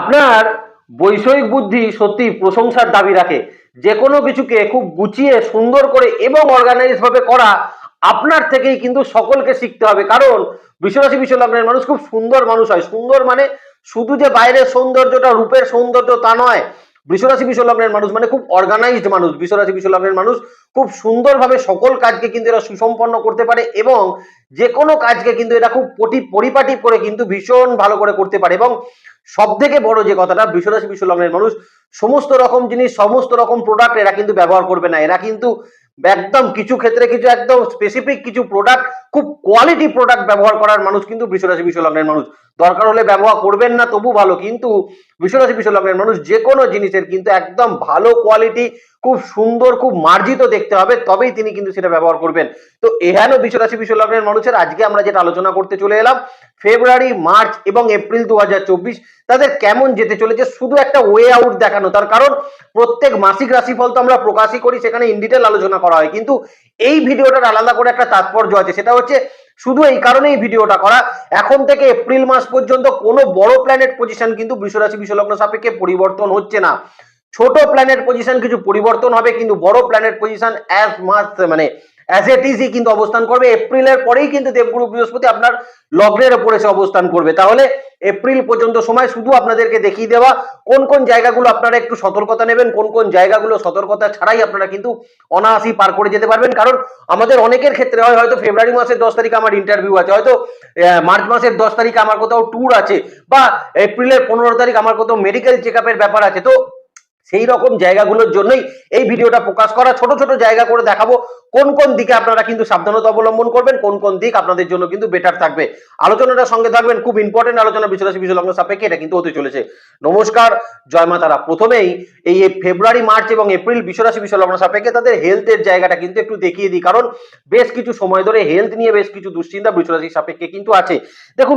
আপনার বৈষয়িক বুদ্ধি সত্যি প্রশংসার দাবি রাখে। যে কোনো কিছুকে খুব গুছিয়ে, সুন্দর করে এবং অর্গানাইজ ভাবে করা আপনার থেকেই কিন্তু সকলকে শিখতে হবে। কারণ বিশ্বরাশি বিশ্ব লগ্নের মানুষ খুব সুন্দর মানুষ হয়। সুন্দর মানে শুধু যে বাইরের সৌন্দর্যটা, রূপের সৌন্দর্য তা নয়। বৃষরাশি বিশ্ব লগ্নের মানুষ মানে খুব অর্গানাইজড মানুষ বৃষরাশি বিশ্ব লগ্নের মানুষ খুব সুন্দরভাবে সকল কাজকে কিন্তু এরা সুসম্পন্ন করতে পারে এবং যে কোনো কাজকে কিন্তু এরা খুব পটি, পরিপাটি করে কিন্তু ভীষণ ভালো করে করতে পারে এবং সব থেকে বড় যে কথাটা বৃষরাশি বিশ্ব লগ্নের মানুষ, সমস্ত রকম জিনিস, সমস্ত রকম প্রোডাক্ট এরা কিন্তু ব্যবহার করবে না। এরা কিন্তু একদম কিছু ক্ষেত্রে কিছু একদম স্পেসিফিক কিছু প্রোডাক্ট খুব কোয়ালিটি প্রোডাক্ট ব্যবহার করার মানুষ কিন্তু বৃষরাশি বিশ্ব লগ্নের মানুষ। দরকার হলে ব্যবহার করবেন না, তবু ভালো। কিন্তু বৃষরাশি বিশ্ব লগ্নের মানুষ যে কোনো জিনিসের কিন্তু একদম ভালো কোয়ালিটি খুব সুন্দর, খুব মার্জিত দেখতে হবে, তবেই তিনি কিন্তু সেটা ব্যবহার করবেন। তো এহেন বিশ্বরাশি বিশ্ব লগ্নের মানুষের আজকে আমরা যেটা আলোচনা করতে চলে এলাম, ফেব্রুয়ারি, মার্চ এবং এপ্রিল দু হাজার চব্বিশ, তাদের কেমন যেতে চলেছে শুধু একটা ওয়ে আউট দেখানো, তার কারণ প্রত্যেক মাসিক রাশিফল তো আমরা প্রকাশই করি, সেখানে ইন ডিটেল আলোচনা করা হয়। কিন্তু এই ভিডিওটার আলাদা করে একটা তাৎপর্য আছে, সেটা হচ্ছে শুধু এই কারণেই ভিডিওটা করা। এখন থেকে এপ্রিল মাস পর্যন্ত কোনো বড় প্ল্যানেট পজিশন কিন্তু বৃষরাশি বিশ্বলগ্ন সাপেক্ষে পরিবর্তন হচ্ছে না। ছোট প্ল্যানেট পজিশন কিছু পরিবর্তন হবে, কিন্তু বড় প্ল্যানেট পজিশন অ্যাজ মাস মানে অ্যাজ এট ইজই কিন্তু অবস্থান করবে। এপ্রিলের পরেই কিন্তু দেবগুরু বৃহস্পতি আপনার লগ্নের উপরে এসে অবস্থান করবে। তাহলে এপ্রিল পর্যন্ত সময় শুধু আপনাদেরকে দেখিয়ে দেওয়া, কোন কোন জায়গাগুলো আপনারা একটু সতর্কতা নেবেন, কোন কোন জায়গাগুলো সতর্কতা ছাড়াই আপনারা কিন্তু অনায়াসি পার করে যেতে পারবেন। কারণ আমাদের অনেকের ক্ষেত্রে হয়, হয়তো ফেব্রুয়ারি মাসের দশ তারিখে আমার ইন্টারভিউ আছে, হয়তো মার্চ মাসের দশ তারিখে আমার কোথাও ট্যুর আছে, বা এপ্রিলের পনেরো তারিখ আমার কোথাও মেডিকেল চেক ব্যাপার আছে। তো সেই রকম জায়গাগুলোর জন্যই এই ভিডিওটা প্রকাশ করা। ছোট ছোট জায়গা করে দেখাবো কোন কোন দিকে আপনারা কিন্তু সাবধানতা অবলম্বন করবেন, কোন কোন দিক আপনাদের জন্য কিন্তু বেটার থাকবে। আলোচনাটা সঙ্গে থাকবেন খুব ইম্পর্টেন্ট আলোচনা বিশ্বরাশি বিশ্ব লগ্ন সাপেক্ষে, এটা কিন্তু হতে চলেছে। নমস্কার, জয় মাতারা প্রথমেই এই ফেব্রুয়ারি মার্চ এবং এপ্রিল বিশ্বরাশি বিশ্ব লগ্ন সাপেক্ষে তাদের হেলথের জায়গাটা কিন্তু একটু দেখিয়ে দিই, কারণ বেশ কিছু সময় ধরে হেলথ নিয়ে বেশ কিছু দুশ্চিন্তা বৃষরাশি সাপেক্ষে কিন্তু আছে। দেখুন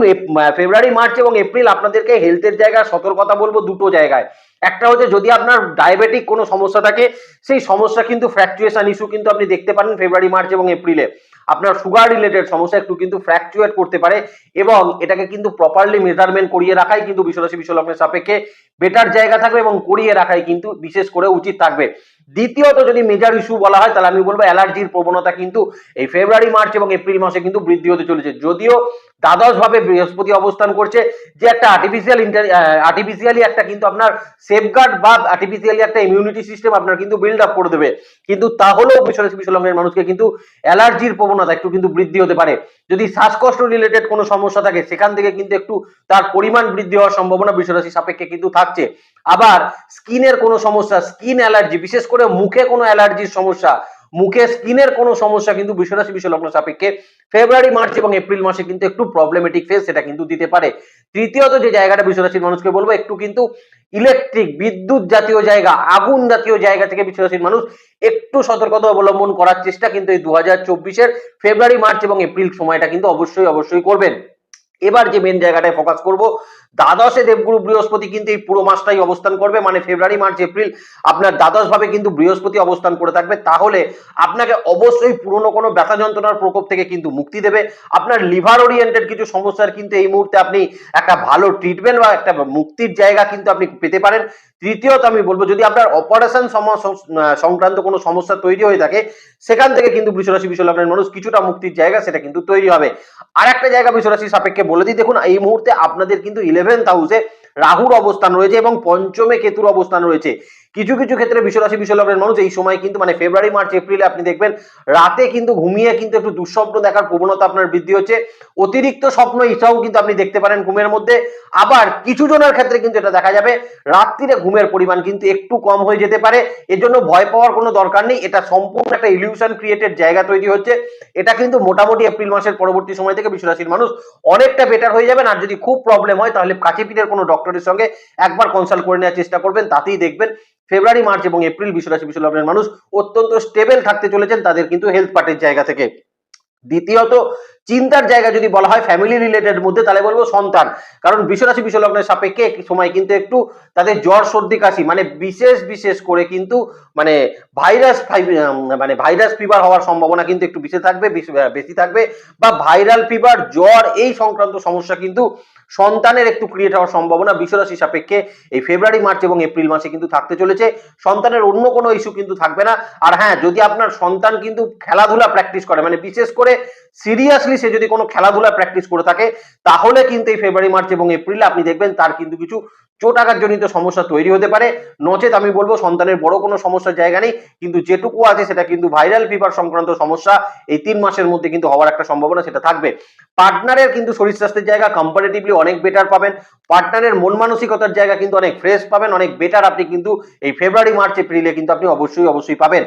ফেব্রুয়ারি মার্চ এবং এপ্রিল আপনাদেরকে হেলথের জায়গায় সতর্কতা বলব দুটো জায়গায়। একটা হচ্ছে যদি আপনার ডায়াবেটিক কোনো সমস্যা থাকে, সেই সমস্যা কিন্তু ফ্র্যাকচুয়েশন ইস্যু কিন্তু আপনি দেখতে পারেন ফেব্রুয়ারি মার্চ এবং এপ্রিলে আপনার সুগার রিলেটেড সমস্যা একটু কিন্তু ফ্র্যাকচুয়েট করতে পারে এবং এটাকে কিন্তু প্রপারলি মেজারমেন্ট করিয়ে রাখাই কিন্তু বিশ্বরাশি বিশ্বলগ্নের সাপেক্ষে বেটার জায়গা থাকবে এবং করিয়ে রাখাই কিন্তু বিশেষ করে উচিত থাকবে। দ্বিতীয়ত যদি মেজার ইস্যু বলা হয়, তাহলে আমি বলব অ্যালার্জির প্রবণতা কিন্তু এই ফেব্রুয়ারি মার্চ এবং এপ্রিল মাসে কিন্তু বৃদ্ধি হতে চলেছে। যদিও দ্বাদশ ভাবে বৃহস্পতি অবস্থান করছে, যে একটা আর্টিফিশিয়াল আর্টিফিশিয়ালি একটা কিন্তু আপনার সেফগার্ড বা আর্টিফিশিয়ালি একটা ইমিউনিটি সিস্টেম আপনার কিন্তু বিল্ড আপ করে দেবে। কিন্তু তাহলেও বিশ্বরাশি বিশ্বলগ্নের মানুষকে কিন্তু অ্যালার্জির প্রবণতা একটু কিন্তু বৃদ্ধি হতে পারে। যদি শ্বাসকষ্ট রিলেটেড কোনো সমস্যা থাকে, সেখান থেকে কিন্তু একটু তার পরিমাণ বৃদ্ধি হওয়ার সম্ভাবনা বিশ্বরাশি সাপেক্ষে কিন্তু থাকছে। আবার স্কিনের কোনো সমস্যা, স্কিন অ্যালার্জি, বিশেষ করে মুখে কোনো অ্যালার্জির সমস্যা, মুখে স্কিনের কোনো সমস্যা কিন্তু বিশ্বরাশি বিশ্বলগ্ন সাপেক্ষে ফেব্রুয়ারি, মার্চ এবং এপ্রিল মাসে কিন্তু একটু প্রবলেমেটিক ফেস সেটা কিন্তু দিতে পারে। তৃতীয়ত যে জায়গাটা বিশ্বরাশির মানুষকে বলব, একটু কিন্তু ইলেকট্রিক বিদ্যুৎ জাতীয় জায়গা, আগুন জাতীয় জায়গা থেকে বিশ্বরাশির মানুষ একটু সতর্কতা অবলম্বন করার চেষ্টা কিন্তু এই দু হাজার চব্বিশের ফেব্রুয়ারি, মার্চ এবং এপ্রিল সময়টা কিন্তু অবশ্যই অবশ্যই করবেন। এবার যে মেন জায়গাটায় ফোকাস করব, দ্বাদশে দেবগুরু বৃহস্পতি কিন্তু এই পুরো মাসটাই অবস্থান করবে মানে ফেব্রুয়ারি মার্চ এপ্রিল আপনার দ্বাদশ ভাবে কিন্তু বৃহস্পতি অবস্থান করে থাকবে। তাহলে আপনাকে অবশ্যই পুরনো কোনো ব্যথা যন্ত্রণার প্রকোপ থেকে কিন্তু মুক্তি দেবে। আপনার লিভার ওরিয়েন্টেড কিছু সমস্যার কিন্তু এই মুহূর্তে আপনি একটা ভালো ট্রিটমেন্ট বা একটা মুক্তির জায়গা কিন্তু আপনি পেতে পারেন। তৃতীয়ত আমি বলব, যদি আপনার অপারেশন সংক্রান্ত কোনো সমস্যা তৈরি হয়ে থাকে, সেখান থেকে কিন্তু বৃষরাশি বিশ্বলগ্নের মানুষ কিছুটা মুক্তির জায়গা সেটা কিন্তু তৈরি হবে। আর একটা জায়গা বৃষরাশির সাপেক্ষে বলে দিই, দেখুন, এই মুহূর্তে আপনাদের কিন্তু ইলেভেন্থ হাউসে রাহুর অবস্থান রয়েছে এবং পঞ্চমে কেতুর অবস্থান রয়েছে। কিছু কিছু ক্ষেত্রে বিশ্বরাশি বিশ্বলগ্নের মানুষ এই সময় কিন্তু মানে ফেব্রুয়ারি মার্চ এপ্রিলে আপনি দেখবেন, রাতে কিন্তু ঘুমিয়ে কিন্তু একটু দুঃস্বপ্ন দেখার প্রবণতা আপনার বৃদ্ধি হচ্ছে। অতিরিক্ত স্বপ্ন ইচ্ছাও কিন্তু আপনি দেখতে পারেন ঘুমের মধ্যে। আবার কিছু জনের ক্ষেত্রে কিন্তু এটা দেখা যাবে, রাত্রিরে ঘুমের পরিমাণ কিন্তু একটু কম হয়ে যেতে পারে। এর জন্য ভয় পাওয়ার কোনো দরকার নেই। এটা সম্পূর্ণ একটা ইলিউশন ক্রিয়েটেড জায়গা তৈরি হচ্ছে। এটা কিন্তু মোটামুটি এপ্রিল মাসের পরবর্তী সময় থেকে বিশ্বরাশির মানুষ অনেকটা বেটার হয়ে যাবেন। আর যদি খুব প্রবলেম হয়, তাহলে কাছে পিঠের কোনো ডক্টরের সঙ্গে একবার কনসাল্ট করে নেওয়ার চেষ্টা করবেন। তাতেই দেখবেন ফেব্রুয়ারি, মার্চ এবং এপ্রিল বিশ্বরাশি বিশ্বলগ্নের মানুষ অত্যন্ত স্টেবেল থাকতে চলেছেন তাদের কিন্তু হেলথ পার্টের জায়গা থেকে। দ্বিতীয়ত চিন্তার জায়গা যদি বলা হয় ফ্যামিলি রিলেটেড মধ্যে, তাহলে বলব সন্তান। কারণ বিশ্বরাশি, বিশ্বলগ্নের সাপেক্ষে সময় কিন্তু একটু তাদের জ্বর, সর্দি, কাশি মানে বিশেষ বিশেষ করে কিন্তু মানে ভাইরাস মানে ভাইরাস ফিভার হওয়ার সম্ভাবনা কিন্তু একটু বেশি থাকবে বেশি থাকবে। বা ভাইরাল ফিভার জ্বর, এই সংক্রান্ত সমস্যা কিন্তু সন্তানের একটু ক্রিয়েট হওয়ার সম্ভাবনা বিশ্বরাশি সাপেক্ষে এই ফেব্রুয়ারি মার্চ এবং এপ্রিল মাসে কিন্তু থাকতে চলেছে। সন্তানের অন্য কোনো ইস্যু কিন্তু থাকবে না। আর হ্যাঁ যদি আপনার সন্তান কিন্তু খেলাধুলা প্র্যাকটিস করে মানে বিশেষ করে সিরিয়াসলি সে যদি কোনো খেলাধুলা প্র্যাকটিস করে থাকে, তাহলে কিন্তু এই ফেব্রুয়ারি মার্চ এবং এপ্রিলে আপনি দেখবেন তার কিন্তু কিছু চোট আঘাতজনিত সমস্যা তৈরি হতে পারে। নচেত আমি বলব সন্তানের বড় কোনো সমস্যার জায়গা নেই, কিন্তু যেটুকু আছে সেটা কিন্তু ভাইরাল ফিভার সংক্রান্ত সমস্যা, এই তিন মাসের মধ্যে কিন্তু হওয়ার একটা সম্ভাবনা সেটা থাকবে। পার্টনারের কিন্তু শরীর স্বাস্থ্যের জায়গা কম্পারেটিভলি অনেক বেটার পাবেন। পার্টনারের মন মানসিকতার জায়গা কিন্তু অনেক ফ্রেশ পাবেন, অনেক বেটার আপনি কিন্তু এই ফেব্রুয়ারি মার্চ এপ্রিলে কিন্তু আপনি অবশ্যই অবশ্যই পাবেন।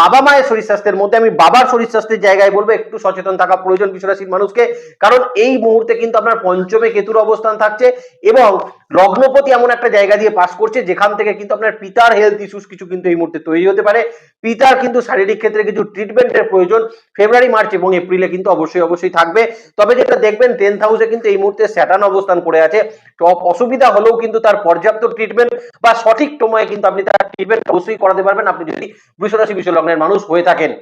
বাবা মায়ের শরীর স্বাস্থ্যের মধ্যে, আমি বাবার শরীর স্বাস্থ্যের জায়গায় বলব, একটু সচেতন থাকা প্রয়োজন বিশ্বরাশির মানুষকে। কারণ এই মুহূর্তে কিন্তু আপনার পঞ্চমে কেতুর অবস্থান থাকছে এবং লগ্নপতি এমন একটা জায়গা দিয়ে পাস করছে, যেখান থেকে কিন্তু আপনার পিতার হেলথ ইস্যুস কিছু কিন্তু এই মুহূর্তে তৈরি হতে পারে। পিতার কিন্তু শারীরিক ক্ষেত্রে কিছু ট্রিটমেন্টের প্রয়োজন ফেব্রুয়ারি মার্চ এবং এপ্রিলে কিন্তু অবশ্যই অবশ্যই থাকবে। তবে যেটা দেখবেন টেন্থ হাউসে কিন্তু এই মুহূর্তে স্যাটার্ন অবস্থান করে আছে। টপ অসুবিধা হলেও কিন্তু তার পর্যাপ্ত ট্রিটমেন্ট বা সঠিক সময়ে কিন্তু আপনি তার ট্রিটমেন্ট অবশ্যই করাতে পারবেন। আপনি যদি বৃষরাশি বিশ্ব লগ্নের মানুষ হয়ে থাকেন।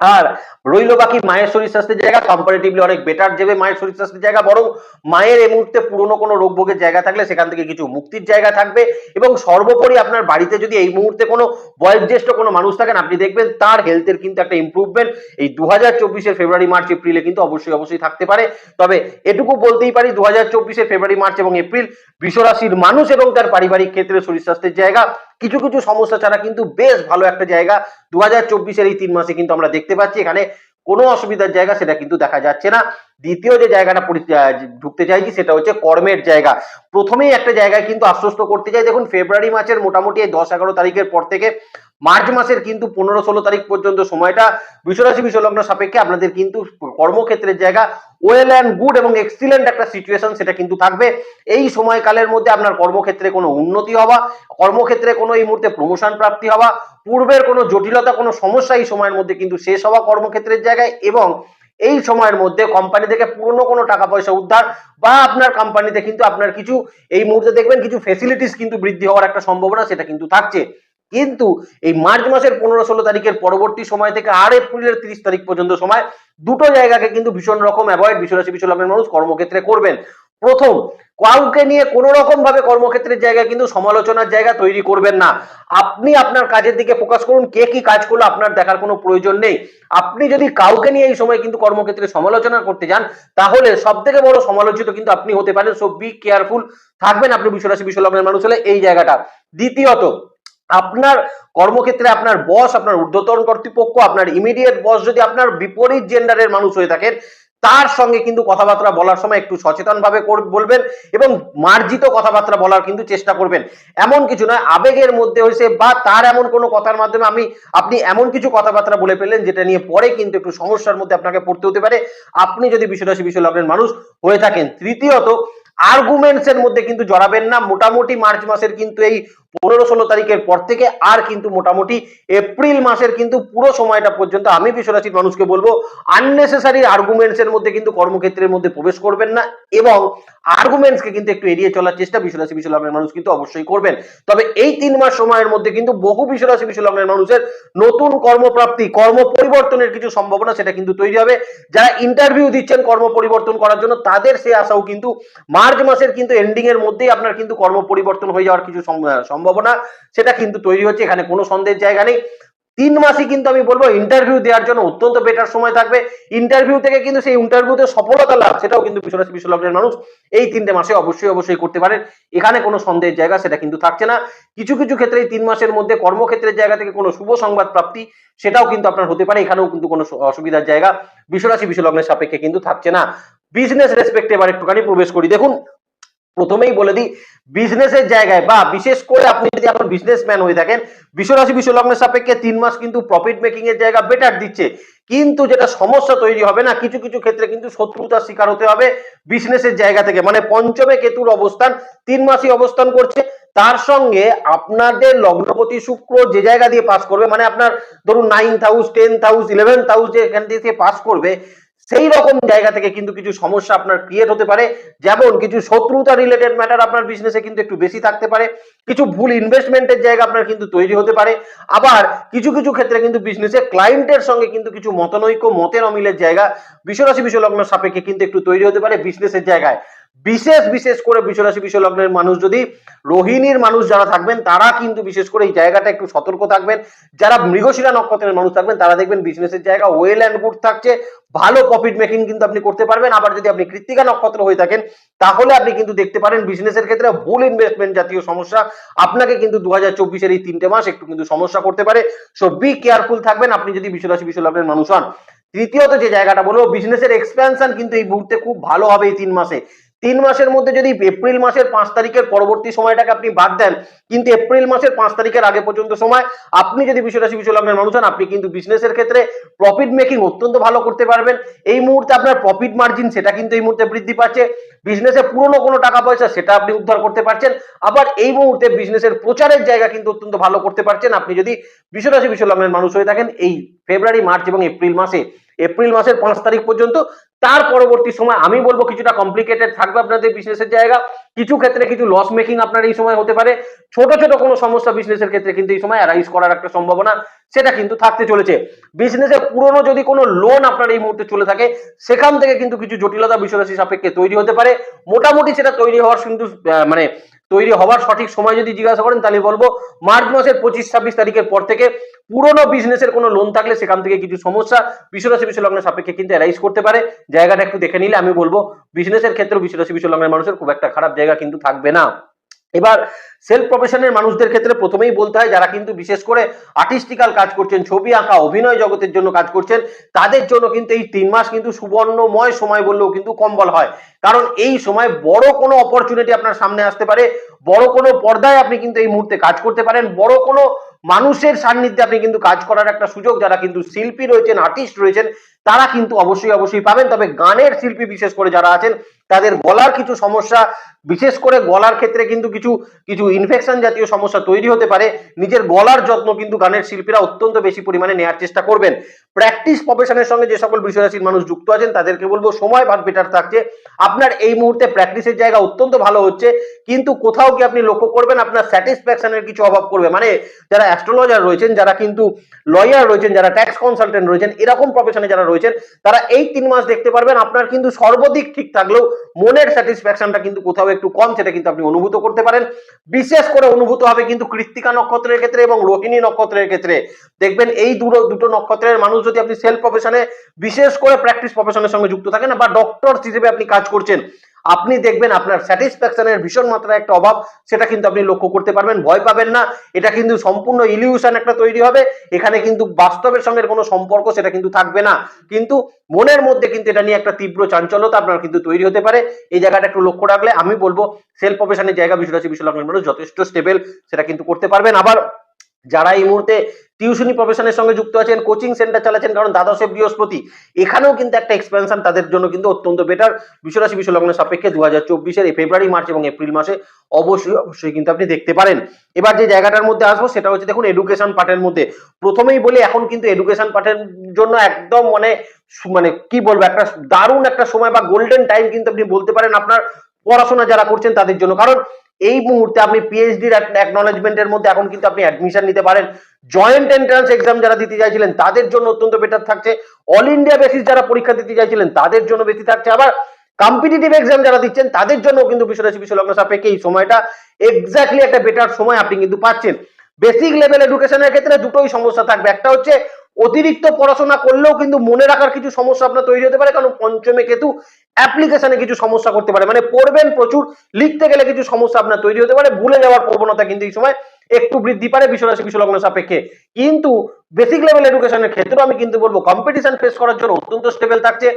আর রইল বাকি মায়ের শরীর স্বাস্থ্যের জায়গা কম্পারেটিভলি অনেক বেটার যাবে মায়ের শরীর স্বাস্থ্যের জায়গা, বরং মায়ের এই মুহূর্তে পুরনো কোনো রোগ ভোগের জায়গা থাকলে সেখান থেকে কিছু মুক্তির জায়গা থাকবে। এবং সর্বোপরি আপনার বাড়িতে যদি এই মুহূর্তে কোনো বয়োজ্যেষ্ঠ কোনো মানুষ থাকেন, আপনি দেখবেন তার হেলথের কিন্তু একটা ইম্প্রুভমেন্ট এই দু হাজার চব্বিশের ফেব্রুয়ারি, মার্চ, এপ্রিলে কিন্তু অবশ্যই অবশ্যই থাকতে পারে। তবে এটুকু বলতেই পারি দু হাজার চব্বিশের ফেব্রুয়ারি, মার্চ এবং এপ্রিল বিশ্বরাশির মানুষ এবং তার পারিবারিক ক্ষেত্রে শরীর স্বাস্থ্যের জায়গা, কিছু কিছু সমস্যা ছাড়া কিন্তু বেশ ভালো একটা জায়গা। দু হাজার চব্বিশের এই তিন মাসে কিন্তু আমরা দেখতে পাচ্ছি, এখানে কোনো অসুবিধার জায়গা সেটা কিন্তু দেখা যাচ্ছে না। দ্বিতীয় যে জায়গাটা ঢুকতে চাইছি সেটা হচ্ছে কর্মের জায়গা। প্রথমেই একটা জায়গায় কিন্তু আশ্বস্ত করতে চাই। দেখুন, ফেব্রুয়ারি মাসের মোটামুটি এই দশ এগারো তারিখের পর থেকে মার্চ মাসের কিন্তু পনেরো ষোলো তারিখ পর্যন্ত সময়টা বিশ্বরাশি বিশ্বলগ্ন সাপেক্ষে আপনাদের কিন্তু কর্মক্ষেত্রের জায়গা ওয়েল অ্যান্ড গুড এবং এক্সিলেন্ট একটা সিচুয়েশন সেটা কিন্তু থাকবে। এই সময়কালের মধ্যে আপনার কর্মক্ষেত্রে কোনো উন্নতি হওয়া, কর্মক্ষেত্রে কোনো এই মুহূর্তে প্রমোশন প্রাপ্তি হওয়া, পূর্বের কোনো জটিলতা, কোনো সমস্যা এই সময়ের মধ্যে কিন্তু শেষ হওয়া কর্মক্ষেত্রের জায়গায় এবং এই সময়ের মধ্যে কোম্পানি থেকে পুরনো কোনো টাকা পয়সা উদ্ধার বা আপনার কোম্পানিতে কিন্তু আপনার কিছু, এই মুহূর্তে দেখবেন কিছু ফেসিলিটিস কিন্তু বৃদ্ধি হওয়ার একটা সম্ভাবনা সেটা কিন্তু থাকছে। কিন্তু এই মার্চ মাসের পনেরো ষোলো তারিখের পরবর্তী সময় থেকে আর এপ্রিলের তিরিশ তারিখ পর্যন্ত সময় দুটো জায়গাকে কিন্তু ভীষণ রকম অ্যাভয়েড বিশ্বরাশি বিশ্ব লগ্নের মানুষ কর্মক্ষেত্রে করবেন। প্রথম, কাউকে নিয়ে কোন রকম ভাবে কর্মক্ষেত্রের জায়গায় কিন্তু সমালোচনার জায়গা তৈরি করবেন না। আপনি আপনার কাজের দিকে ফোকাস করুন, কে কি কাজ করল আপনার দেখার কোনো প্রয়োজন নেই। আপনি যদি কাউকে নিয়ে এই সময় কিন্তু কর্মক্ষেত্রে সমালোচনা করতে যান, তাহলে সব থেকে বড় সমালোচিত কিন্তু আপনি হতে পারেন। সো বি কেয়ারফুল থাকবেন আপনি বিশ্বরাশি বিশ্ব লগ্নের মানুষ হলে এই জায়গাটা। দ্বিতীয়ত আপনার কর্মক্ষেত্রে আপনার বস আপনার ঊর্ধ্বতন কর্তৃপক্ষ, আপনার ইমিডিয়েট বস যদি আপনার বিপরীত জেন্ডারের মানুষ হয়ে থাকেন, তার সঙ্গে কিন্তু কথাবার্তা বলার সময় একটু সচেতন ভাবে বলবেন এবং মার্জিত কথাবার্তা বলার কিন্তু চেষ্টা করবেন। এমন কিছু নয়, আবেগের মধ্যে হয়েছে বা তার এমন কোনো কথার মাধ্যমে আমি, আপনি এমন কিছু কথাবার্তা বলে ফেললেন যেটা নিয়ে পরে কিন্তু একটু সমস্যার মধ্যে আপনাকে পড়তে হতে পারে। আপনি যদি বিশ্বরাশি বিশ্ব লগ্নের মানুষ হয়ে থাকেন, তৃতীয়ত আর্গুমেন্টস এর মধ্যে কিন্তু জড়াবেন না। মোটামুটি মার্চ মাসের কিন্তু এই পনেরো ষোলো তারিখের পর থেকে আর কিন্তু মোটামুটি এপ্রিল মাসের কিন্তু পুরো সময়টা পর্যন্ত আমি বিশ্বরাশির মানুষকে বলব আননেসেসারি আর্গুমেন্টস এর মধ্যে কিন্তু কর্মক্ষেত্রের মধ্যে প্রবেশ করবেন না এবং আর্গুমেন্টস কে কিন্তু একটু এড়িয়ে চলার চেষ্টা বিশ্বরাশি বিশ্ব লগ্নের মানুষ কিন্তু অবশ্যই করবেন। তবে এই তিন মাস সময়ের মধ্যে কিন্তু বহু বিশ্বরাশি বিশ্ব লগ্নের মানুষের নতুন কর্মপ্রাপ্তি, কর্ম পরিবর্তনের কিছু সম্ভাবনা সেটা কিন্তু তৈরি হবে। যারা ইন্টারভিউ দিচ্ছেন কর্ম পরিবর্তন করার জন্য, তাদের সে আশাও কিন্তু মার্চ মাসের কিন্তু এন্ডিং এর মধ্যেই আপনার কিন্তু কর্ম পরিবর্তন হয়ে যাওয়ার কিছু সম্ভাবনা সেটা কিন্তু তৈরি হচ্ছে, এখানে কোনো সন্দেহের জায়গা নেই। তিন মাসই কিন্তু আমি বলব ইন্টারভিউ দেওয়ার জন্য অত্যন্ত বেটার সময় থাকবে। ইন্টারভিউ থেকে কিন্তু সেই ইন্টারভিউতে সফলতা লাভ, সেটাও কিন্তু বিশ্বরাশি বিশ্বলগ্নের মানুষ এই তিনটে মাসে অবশ্যই অবশ্যই করতে পারেন। এখানে কোনো সন্দেহের জায়গা সেটা কিন্তু থাকছে না। কিছু কিছু ক্ষেত্রে তিন মাসের মধ্যে কর্মক্ষেত্রের জায়গা থেকে কোনো শুভ সংবাদ প্রাপ্তি, সেটাও কিন্তু আপনার হতে পারে। এখানেও কিন্তু কোনো অসুবিধার জায়গা বিশ্বরাশি বিশ্বলগ্নের সাপেক্ষে কিন্তু থাকছে না। বিজনেস রেসপেক্টে এবার একটুখানি প্রবেশ করি। দেখুন প্রথমেই বলে দিই বিজনেসের জায়গায় বা বিশেষ করে আপনি যদি এখন বিজনেসম্যান হয়ে থাকেন, বিশ্বরাশি বিশ্বলগ্নের সাপেক্ষে তিন মাস কিন্তু প্রফিট মেকিং এর জায়গা বেটার দিচ্ছে। কিন্তু যেটা সমস্যা তৈরি হবে না, কিছু কিছু ক্ষেত্রে কিন্তু শত্রুতার শিকার হতে হবে বিজনেসের জায়গা থেকে। মানে পঞ্চমে কেতুর অবস্থান, তিন মাসই অবস্থান করছে। তার সঙ্গে আপনাদের লগ্নপতি শুক্র যে জায়গা দিয়ে পাস করবে মানে আপনার ধরুন ninth house tenth house eleventh house যে এখান দিয়ে পাস করবে সেই রকম জায়গা থেকে কিন্তু কিছু সমস্যা আপনার ক্রিয়েট হতে পারে। যেমন কিছু শত্রুতা রিলেটেড ম্যাটার আপনার বিজনেসে কিন্তু একটু বেশি থাকতে পারে। কিছু ভুল ইনভেস্টমেন্টের জায়গা আপনার কিন্তু তৈরি হতে পারে। আবার কিছু কিছু ক্ষেত্রে কিন্তু বিজনেসে ক্লায়েন্টের সঙ্গে কিন্তু কিছু মতনৈক্য, মতের অমিলের জায়গা বিশ্বরাশি বিশ্বলগ্ন সাপেক্ষে কিন্তু একটু তৈরি হতে পারে বিজনেসের জায়গায়। বিশেষ বিশেষ করে বিশ্বরাশি, বিশ্বলগ্নের মানুষ যদি রোহিণীর মানুষ যারা থাকবেন, তারা কিন্তু বিশেষ করে এই জায়গাটা একটু সতর্ক থাকবেন। যারা মৃগশিরা নক্ষত্রের মানুষ থাকবেন, তারা দেখবেন বিজনেসের জায়গা ওয়েল অ্যান্ড গুড থাকছে। ভালো প্রফিট মেকিং কিন্তু আপনি করতে পারবেন। আবার যদি আপনি কৃত্তিকা নক্ষত্র হয়ে থাকেন, তাহলে আপনি কিন্তু দেখতে পারেন বিজনেসের ক্ষেত্রে ভুল ইনভেস্টমেন্ট জাতীয় সমস্যা। আপনাকে কিন্তু দু হাজার চব্বিশের এই তিনটে মাস একটু কিন্তু সমস্যা করতে পারে। সো বি কেয়ারফুল থাকবেন। আপনি যদি বিশ্বরাশি, বিশ্বলগ্নের মানুষ হন, তৃতীয়ত যে জায়গাটা বলব বিজনেসের এক্সপ্যানশন কিন্তু এই মুহূর্তে খুব ভালো হবে এই তিন মাসে। তিন মাসের মধ্যে যদি এপ্রিল মাসের পাঁচ তারিখের পরবর্তী সময়টাকে আপনি বাদ দেন, কিন্তু এপ্রিল মাসের পাঁচ তারিখের আগে পর্যন্ত সময়, আপনি যদি বিশ্বরাশি বিশ্বলগ্নের মানুষ হন, আপনি কিন্তু বিজনেসের ক্ষেত্রে প্রফিট মেকিং অত্যন্ত ভালো করতে পারবেন। এই মুহূর্তে আপনার প্রফিট মার্জিন সেটা কিন্তু এই মুহূর্তে বৃদ্ধি পাচ্ছে। বিজনেসে পুরনো কোনো টাকা পয়সা, সেটা আপনি উদ্ধার করতে পারছেন। আবার এই মুহূর্তে বিজনেসের প্রচারের জায়গা কিন্তু অত্যন্ত ভালো করতে পারছেন। আপনি যদি বিশ্বরাশি বিশ্বলগ্নের মানুষ হয়ে থাকেন, এই ফেব্রুয়ারি মার্চ এবং এপ্রিল মাসে এপ্রিল মাসের পাঁচ তারিখ পর্যন্ত। তার পরবর্তী সময় আমি বলব কিছুটা কমপ্লিকেটেড থাকবে আপনাদের বিজনেসের জায়গা। কিছু ক্ষেত্রে কিছু লস মেকিং আপনার এই সময় হতে পারে। ছোট ছোট কোনো সমস্যা বিজনেসের ক্ষেত্রে কিন্তু এই সময় অ্যারাইজ করার একটা সম্ভাবনা সেটা কিন্তু থাকতে চলেছে। বিজনেসের পুরনো যদি কোনো লোন আপনার এই মুহূর্তে চলে থাকে, সেখান থেকে কিন্তু কিছু জটিলতা বিশ্বরাশি সাপেক্ষে তৈরি হতে পারে। মোটামুটি সেটা তৈরি হওয়ার কিন্তু মানে তৈরি হওয়ার সঠিক সময় যদি জিজ্ঞাসা করেন, তাহলে বলব মার্চ মাসের পঁচিশ, ছাব্বিশ তারিখের পর থেকে পুরনো বিজনেসের কোনো লোন থাকলে সেখান থেকে কিছু সমস্যা, বিশ্বরাশি বিশ্বলগ্নের সাপেক্ষে কিন্তু অ্যারাইজ করতে পারে। জায়গাটা একটু দেখে নিলে আমি বলব বিজনেসের ক্ষেত্রে বিশ্বরাশি বিশ্বলগ্নের মানুষের খুব একটা খারাপ জায়গা কিন্তু থাকবে না। এবার সেলফ প্রফেশনের মানুষদের ক্ষেত্রে প্রথমেই বলতে হয়, যারা কিন্তু বিশেষ করে আর্টিস্টিক্যাল কাজ করছেন, ছবি আঁকা, অভিনয় জগতের জন্য কাজ করছেন, তাদের জন্য কিন্তু এই তিন মাস কিন্তু সুবর্ণময় সময় বললেও কিন্তু কম বলা হয়। কারণ এই সময় বড় কোনো অপরচুনিটি আপনার সামনে আসতে পারে, বড় কোনো পর্দায় আপনি কিন্তু এই মুহূর্তে কাজ করতে পারেন, বড় কোনো মানুষের সান্নিধ্যে আপনি কিন্তু কাজ করার একটা সুযোগ, যারা কিন্তু শিল্পী রয়েছেন আর্টিস্ট রয়েছেন, তারা কিন্তু অবশ্যই অবশ্যই পাবেন। তবে গানের শিল্পী বিশেষ করে যারা আছেন তাদের গলার কিছু সমস্যা, বিশেষ করে গলার ক্ষেত্রে কিন্তু কিছু কিছু ইনফেকশন জাতীয় সমস্যা তৈরি হতে পারে। নিজের গলার যত্ন কিন্তু গানের শিল্পীরা অত্যন্ত বেশি পরিমাণে নেওয়ার চেষ্টা করবেন। প্র্যাকটিস প্রফেশনের সঙ্গে যে সকল বিষয়রাশির মানুষ যুক্ত আছেন, তাদেরকে বলব, সময় ভাগ বেটার থাকছে। আপনার এই মুহূর্তে প্র্যাকটিসের জায়গা অত্যন্ত ভালো হচ্ছে, কিন্তু কোথাও কি আপনি লক্ষ্য করবেন, আপনার স্যাটিসফ্যাকশনের কিছু অভাব করবে? মানে যারা অ্যাস্ট্রোলজার রয়েছেন, যারা কিন্তু লয়ার রয়েছেন, যারা ট্যাক্স কনসালটেন্ট রয়েছেন, এরকম প্রফেশনে যারা রয়েছেন, তারা এই তিন মাস দেখতে পারবেন, আপনার কিন্তু সর্বাধিক ঠিক থাকলেও মনের স্যাটিসফ্যাকশনটা কিন্তু কোথাও একটু কম, সেটা কিন্তু আপনি অনুভূত করতে পারেন। বিশেষ করে অনুভূত হবে কিন্তু কৃত্তিকা নক্ষত্রের ক্ষেত্রে এবং রোহিণী নক্ষত্রের ক্ষেত্রে। দেখবেন এই দুটো দুটো নক্ষত্রের মানুষ যদি আপনি সেলফ প্রফেশনে বিশেষ করে প্র্যাকটিস প্রফেশনের সঙ্গে যুক্ত থাকেন বা ডক্টর হিসেবে আপনি কাজ করছেন আপনি দেখবেন আপনার স্যাটিসফ্যাকশনের ভীষণ মাত্রায় একটা অভাব, সেটা কিন্তু আপনি লক্ষ্য করতে পারবেন, ভয় পাবেন না। এটা কিন্তু সম্পূর্ণ ইলিউশন একটা তৈরি হবে। এখানে কিন্তু বাস্তবের সঙ্গে কোনো সম্পর্ক সেটা কিন্তু থাকবে না। কিন্তু মনের মধ্যে কিন্তু এটা নিয়ে একটা তীব্র চাঞ্চল্যতা আপনার কিন্তু তৈরি হতে পারে। এই জায়গাটা একটু লক্ষ্য রাখলে আমি বলব সেলফ প্রফেশনের জায়গা বিশ্বরাশি বিশ্বলগ্নের মানুষ যথেষ্ট স্টেবল সেটা কিন্তু করতে পারবেন। আবার যারা এই মুহূর্তে টিউশনি প্রফেশনের সঙ্গে যুক্ত আছেন কোচিং সেন্টার চালাচ্ছেন, কারণ দ্বাদশে বৃহস্পতি। এখানেও কিন্তু একটা এক্সপেনশন তাদের জন্য কিন্তু অত্যন্ত বেটার বিশ্বরাশি বিশ্বলগ্নের সাপেক্ষে দু হাজার চব্বিশের ফেব্রুয়ারি মার্চ এবং এপ্রিল মাসে অবশ্যই অবশ্যই কিন্তু আপনি দেখতে পারেন। এবার যে জায়গাটার মধ্যে আসব সেটা হচ্ছে দেখুন এডুকেশন পার্টের মধ্যে। প্রথমেই বলি, এখন কিন্তু এডুকেশন পার্টের জন্য একদম মানে মানে কি বলব, একটা দারুণ একটা সময় বা গোল্ডেন টাইম কিন্তু আপনি বলতে পারেন আপনার পড়াশোনা যারা করছেন তাদের জন্য। কারণ এই মুহূর্তে আপনি পিএইচডির অ্যাকনোলেজমেন্টের মধ্যে এখন কিন্তু আপনি অ্যাডমিশন নিতে পারেন। জয়েন্ট এন্ট্রান্স এক্সাম যারা দিতে চাইছিলেন, তাদের জন্য অত্যন্ত বেটার থাকছে। অল ইন্ডিয়া বেসিস যারা পরীক্ষা দিতে চাইছিলেন, তাদের জন্য বেশি থাকছে। আবার কম্পিটিটিভ এক্সাম যারা দিচ্ছেন, তাদের জন্য কিন্তু বিশ্বরাশি বিশ্বলগ্ন সাপেক্ষে এই সময়টা এক্স্যাক্টলি একটা বেটার সময় আপনি কিন্তু পাচ্ছেন। বেসিক লেভেল এডুকেশনের ক্ষেত্রে দুটোই সমস্যা থাকবে। একটা হচ্ছে অতিরিক্ত পড়াশোনা করলেও কিন্তু মনে রাখার কিছু সমস্যা আপনার তৈরি হতে পারে, কারণ পঞ্চমে কেতু অ্যাপ্লিকেশনে কিছু সমস্যা করতে পারে। মানে পড়বেন প্রচুর, লিখতে গেলে কিছু সমস্যা আপনার তৈরি হতে পারে, ভুলে যাওয়ার প্রবণতা কিন্তু এই সময় একটু বৃদ্ধি পারে বিশ্বরাশি লগ্ন সাপেক্ষে। কিন্তু বেসিক লেভেল এডুকেশনের ক্ষেত্রেও আমি কিন্তু বলব কম্পিটিশন ফেস করার জন্য অত্যন্ত স্টেবল থাকছে।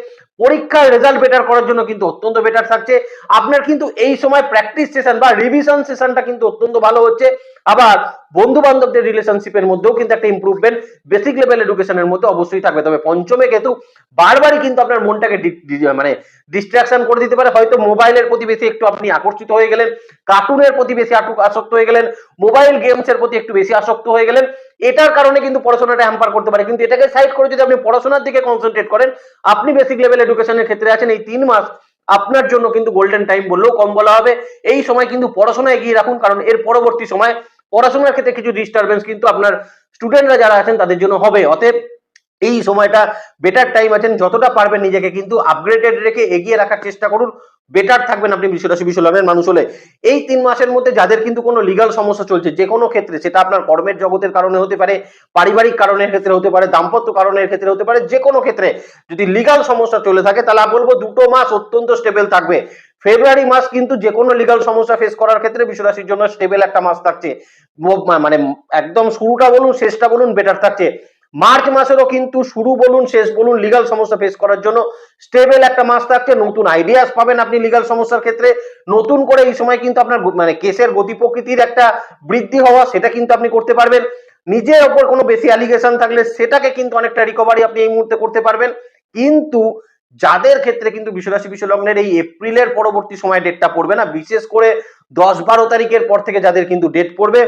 পরীক্ষার রেজাল্ট বেটার করার জন্য কিন্তু অত্যন্ত বেটার থাকছে। আপনার কিন্তু এই সময় প্র্যাকটিস সেশন বা রিভিশন সেশনটা কিন্তু অত্যন্ত ভালো হচ্ছে। আবার বন্ধু বান্ধবদের রিলেশনশিপের মধ্যেও কিন্তু একটা ইমপ্রুভমেন্ট বেসিক লেভেল এডুকেশনের মধ্যে অবশ্যই থাকবে। তবে পঞ্চমে কেতু বারবারই কিন্তু আপনার মনটাকে মানে ডিস্ট্রাকশন করে দিতে পারে। হয়তো মোবাইলের প্রতি বেশি একটু আপনি আকর্ষিত হয়ে গেলেন কার্টুনের প্রতি বেশি আসক্ত হয়ে গেলেন মোবাইল গেমস এর প্রতি একটু বেশি আসক্ত হয়ে গেলেন। এটার কারণে কিন্তু পড়াশোনাটা হ্যাম্পার করতে পারে। কিন্তু এটাকে সাইড করে যদি আপনি পড়াশোনার দিকে কনসেন্ট্রেট করেন, আপনি বেসিক লেভেল এডুকেশনের ক্ষেত্রে আছেন এই তিন মাস, আপনার জন্য কিন্তু গোল্ডেন টাইম বললেও কম বলা হবে। এই সময় কিন্তু পড়াশোনা এগিয়ে রাখুন, কারণ এর পরবর্তী সময় পড়াশোনার ক্ষেত্রে কিছু ডিস্টারবেন্স কিন্তু আপনার স্টুডেন্টরা যারা আছেন তাদের জন্য হবে। অতএব এই সময়টা বেটার টাইম আছেন, যতটা পারবেন নিজেকে কিন্তু আপগ্রেডেড রেখে এগিয়ে রাখার চেষ্টা করুন। বেটার থাকবেন আপনি বিশ্বরাশি বিশ্বলগ্নের মানুষ হলে। এই তিন মাসের মধ্যে যাদের কিন্তু কোনো লিগাল সমস্যা চলছে যে কোনো ক্ষেত্রে, সেটা আপনার কর্মের জগতের কারণে হতে পারে, পারিবারিক কারণের ক্ষেত্রে হতে পারে, দাম্পত্য কারণের ক্ষেত্রে হতে পারে যে কোনো ক্ষেত্রে। যদি লিগাল সমস্যা চলে থাকে, তাহলে বলব দুটো মাস অত্যন্ত স্টেবল থাকবে। ফেব্রুয়ারি মাস কিন্তু যে কোনো লিগাল সমস্যা ফেস করার ক্ষেত্রে বিশ্বরাশির জন্য স্টেবল একটা মাস থাকছে। মানে একদম শুরুটা বলুন, শেষটা বলুন বেটার থাকছে। মার্চ মাসেরও কিন্তু শুরু বলুন, শেষ বলুন লিগাল সমস্যা ফেস করার জন্য স্টেবল একটা মাস থাকছে, নতুন আইডিয়াস পাবেন আপনি লিগাল সমস্যার ক্ষেত্রে। নতুন করে এই সময় কিন্তু আপনার মানে কেসের গতি প্রকৃতির একটা বৃদ্ধি হওয়া, সেটা কিন্তু আপনি করতে পারবেন। নিজের ওপর কোনো বেশি অ্যালিগেশন থাকলে সেটাকে কিন্তু অনেকটা রিকভারি আপনি এই মুহূর্তে করতে পারবেন। কিন্তু যাদের ক্ষেত্রে কিন্তু বিশ্বরাশি বিশ্বলগ্নের এই এপ্রিলের পরবর্তী সময় ডেটটা পড়বে না, বিশেষ করে দশ বারো তারিখের পর থেকে যাদের কিন্তু ডেট পড়বে।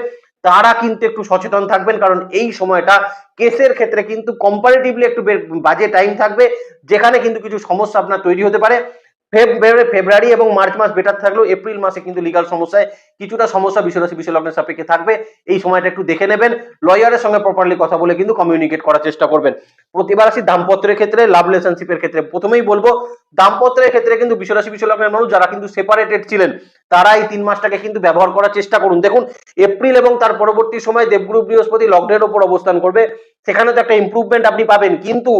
তারা কিন্তু একটু সচেতন থাকবেন, কারণ এই সময়টা কেসের ক্ষেত্রে কিন্তু কম্পারেটিভলি একটু বাজে টাইম থাকবে, যেখানে কিন্তু কিছু সমস্যা আপনার তৈরি হতে পারে। ফেব্রুয়ারি এবং মার্চ মাস বেটার থাকলেও এপ্রিল মাসে কিন্তু লিগাল সমস্যায় কিছুটা সমস্যা বিশ্বরাশি বিশ্বলগ্নের সাপেক্ষে থাকবে। এই সময়টা একটু দেখে নেবেন। লয়ারের সঙ্গে প্রপারলি কথা বলে কিন্তু কমিউনিকেট করার চেষ্টা করবেন। প্রতিবার আসি দাম্পত্যের ক্ষেত্রে লাভ রিলেশনশিপের ক্ষেত্রে প্রথমেই বলব, দাম্পত্যের ক্ষেত্রে কিন্তু বিশ্বরাশি বিশ্বলগ্নের মানুষ যারা কিন্তু সেপারেটেড ছিলেন, তারা এই তিন মাসটাকে কিন্তু ব্যবহার করার চেষ্টা করুন। দেখুন এপ্রিল এবং তার পরবর্তী সময় দেবগুরু বৃহস্পতি লগ্নের ওপর অবস্থান করবে। সেখানে তো একটা ইমপ্রুভমেন্ট আপনি পাবেন। কিন্তু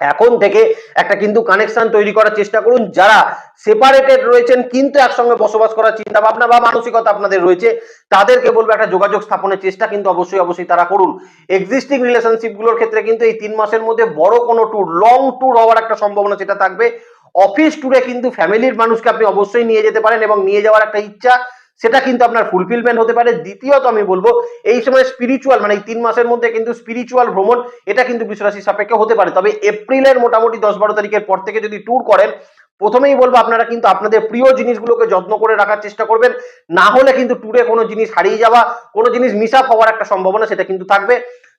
এখন থেকে একটা কিন্তু কানেকশন তৈরি করার চেষ্টা করুন। যারা সেপারেটেড রয়েছেন কিন্তু একসঙ্গে বসবাস করার চিন্তা ভাবনা বা মানসিকতা আপনাদের রয়েছে, তাদেরকে বলব একটা যোগাযোগ স্থাপনের চেষ্টা কিন্তু অবশ্যই অবশ্যই তারা করুন। এক্সিস্টিং রিলেশনশিপগুলোর ক্ষেত্রে কিন্তু এই তিন মাসের মধ্যে বড় কোনো ট্যুর লং ট্যুর হওয়ার একটা সম্ভাবনা সেটা থাকবে। অফিস ট্যুরে কিন্তু ফ্যামিলির মানুষকে আপনি অবশ্যই নিয়ে যেতে পারেন এবং নিয়ে যাওয়ার একটা ইচ্ছা সেটা কিন্তু আপনার ফুলফিলমেন্ট হতে পারে। দ্বিতীয়ত আমি বলব, এই সময় স্পিরিচুয়াল মানে এই তিন মাসের মধ্যে কিন্তু স্পিরিচুয়াল ভ্রমণ, এটা কিন্তু বিশ্বরাশির সাপেক্ষে হতে পারে। তবে এপ্রিলের মোটামুটি দশ বারো তারিখের পর থেকে যদি ট্যুর করেন, প্রথমেই বলব আপনারা কিন্তু আপনাদের প্রিয় জিনিসগুলোকে যত্ন করে রাখার চেষ্টা করবেন। না হলে কিন্তু ট্যুরে কোনো জিনিস হারিয়ে যাওয়া, কোনো জিনিস মিস আপ হওয়ার একটা সম্ভাবনা সেটা কিন্তু থাকবে।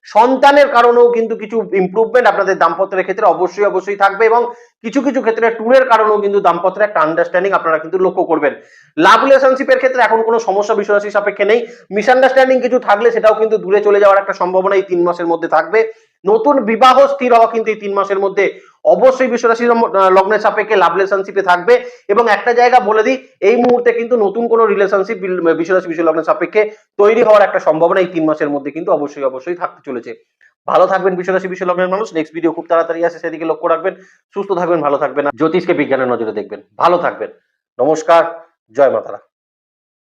সন্তানের কারণেও কিন্তু কিছু ইম্প্রুভমেন্ট আপনাদের দাম্পত্যের ক্ষেত্রে অবশ্যই অবশ্যই থাকবে এবং কিছু কিছু ক্ষেত্রে ট্যুরের কারণেও কিন্তু দাম্পত্যের একটা আন্ডারস্ট্যান্ডিং আপনারা কিন্তু লক্ষ্য করবেন। লাভ রিলেশনশিপের ক্ষেত্রে এখন কোনো সমস্যা বিষয়রাশি সাপেক্ষে নেই। মিসআন্ডারস্ট্যান্ডিং কিছু থাকলে সেটাও কিন্তু দূরে চলে যাওয়ার একটা সম্ভাবনা এই তিন মাসের মধ্যে থাকবে। নতুন বিবাহ স্থির হওয়া কিন্তু এই তিন মাসের মধ্যে অবশ্যই বিশ্বরাশি লগ্নের সাপেক্ষে লাভ রিলেশনশিপে থাকবে এবং একটা জায়গা বলে দিই, এই মুহূর্তে কিন্তু নতুন কোনো রিলেশনশিপ বিশ্বরাশি বিশ্ব লগ্নের সাপেক্ষে তৈরি হওয়ার একটা সম্ভাবনা এই তিন মাসের মধ্যে কিন্তু অবশ্যই অবশ্যই থাকতে চলেছে। ভালো থাকবেন বিশ্বরাশি বিশ্ব লগ্নের মানুষ। নেক্সট ভিডিও খুব তাড়াতাড়ি আসে, সেদিকে লক্ষ্য রাখবেন। সুস্থ থাকবেন, ভালো থাকবেন। জ্যোতিষকে বিজ্ঞানের নজরে দেখবেন। ভালো থাকবেন। নমস্কার। জয় মাতারা।